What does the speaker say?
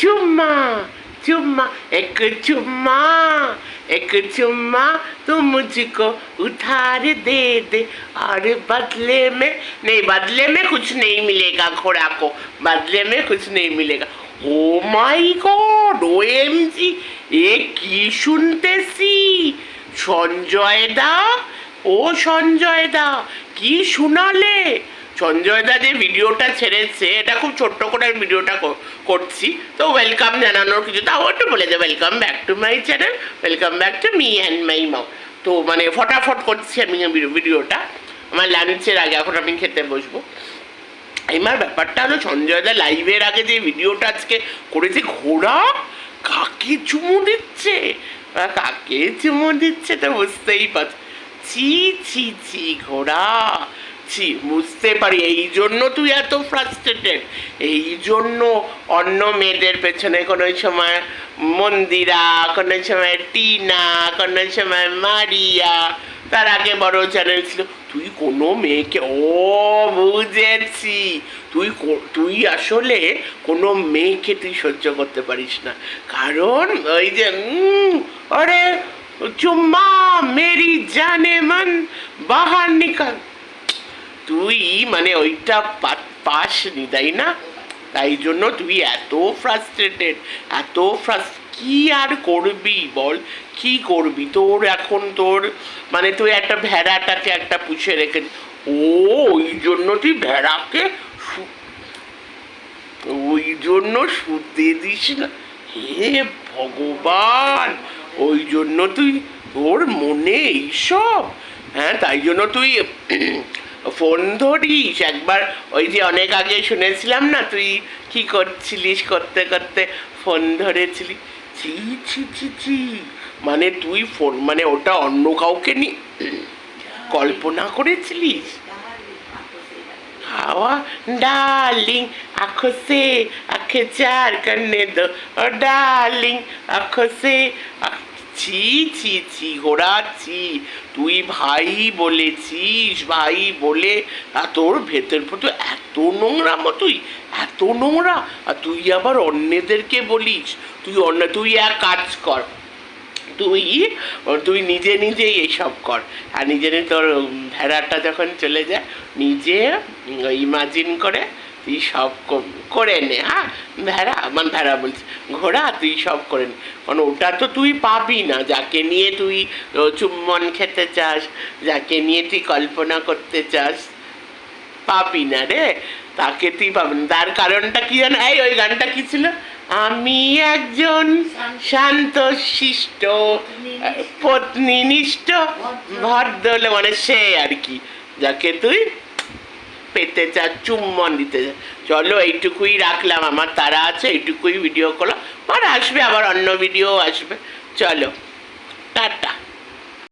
चुम्मा चुम्मा एक चुम्मा एक चुम्मा तू मुझको उधार दे दे और बदले में नहीं बदले में कुछ नहीं मिलेगा घोड़ा को बदले में कुछ नहीं मिलेगा ও মাই গড ও এম জি এ কি শুনতেছি সঞ্জয় দা ও সঞ্জয় দা কি শুনালে সঞ্জয় দা যে ভিডিওটা ছেড়েছে, এটা খুব ছোট্ট করে আমি ভিডিওটা করছি। তো ওয়েলকাম জানানোর কিছু, তাও একটু বলে দে welcome back to my channel welcome back to me and my মাউ তো মানে ফটাফট করছি আমি ভিডিওটা। আমার লাঞ্চের আগে, এখন আমি খেতে বসবো। এবার ব্যাপারটা হলো সঞ্জয় দা লাইভের আগে যে ভিডিওটা আজকে করেছে, ঘোড়া কাকে চুমু দিচ্ছে? কাকে চুমু দিচ্ছে তো বুঝতেই পারছি, ছি ছি ছি, ঘোড়া। ছি বুঝতে পারি। এই জন্য তুই এত ফ্রাস্ট্রেটেড এই জন্য অন্য মেয়েদের পেছনে কোনো সময় মন্দিরা, কোনো সময় টিনা, কোনো সময় মারিয়া, তার আগে বড় চ্যানেল ছিল। তুই কোনো মেয়েকে, ও বুঝেছি। তুই তুই আসলে কোনো মেয়েকে তুই সহ্য করতে পারিস না। কারণ ওই যে আরে, চুম্মা, মেরি, জানে, মন, বাহার, নিকাল। তুই মানে ওইটা পাসনি, তাই না? তাই জন্য তুই এত ফ্রাস্ট্রেটেড এত ফ্রাস কি আর করবি বল? কি করবি? তোর এখন তোর মানে তুই একটা ভেড়াটাকে একটা পুষে রেখে ও, ওই জন্য তুই ভেড়াকে ওই জন্য শুতে দিস না। হে ভগবান, ওই জন্য তুই তোর মনে এইসব? হ্যাঁ তাই জন্য তুই ফোন ধরিস একবার। ওই যে অনেক আগে শুনেছিলাম না, তুই কি করছিলিস করতে করতে? ফোন ধরেছিলি। ছি ছি ছি ছি। মানে তুই ফোন মানে ওটা অন্য কাউকে নি, কল্পনা করেছিলিস? হাওয়া ডার্লিং আঁখো সে চার কান্নে দো। ও ডার্লিং আঁখো সে ছি ছি ছি ঘোড়া, ছি। তুই ভাই বলেছিস, ভাই বলে। আর তোর ভেতর ভেতর এত নোংরা তুই, এত নোংরা। আর তুই আবার অন্যদেরকে বলিস, তুই অন্য, তুই এক কাজ কর। তুই তুই নিজে নিজেই এইসব কর। আর নিজে তোর ভেড়াটা যখন চলে যায়, নিজে ইমাজিন করে তুই সব কর- নে হ্যাঁ? ভেড়া মানে ভেড়া বলছি ঘোড়া তুই সব করে নে। কারণ ওটা তো তুই পাবি না যাকে নিয়ে তুই চুম্বন খেতে চাস যাকে নিয়ে তুই কল্পনা করতে চাস পাবি না রে। তাকে তুই পাবি না। তার কারণটা কি জানো? এই ওই গানটা কি ছিল? আমি একজন শান্ত শিষ্ট পত্নীনিষ্ঠ ভদ্র মানে সে আর কি যাকে তুই পেতে চা চুম্বন দিতে। চলো এইটুকুই রাখলাম, আমার তারা আছে, এইটুকুই ভিডিও করলাম আর আসবে, আবার অন্য ভিডিও আসবে। চলো, টাটা।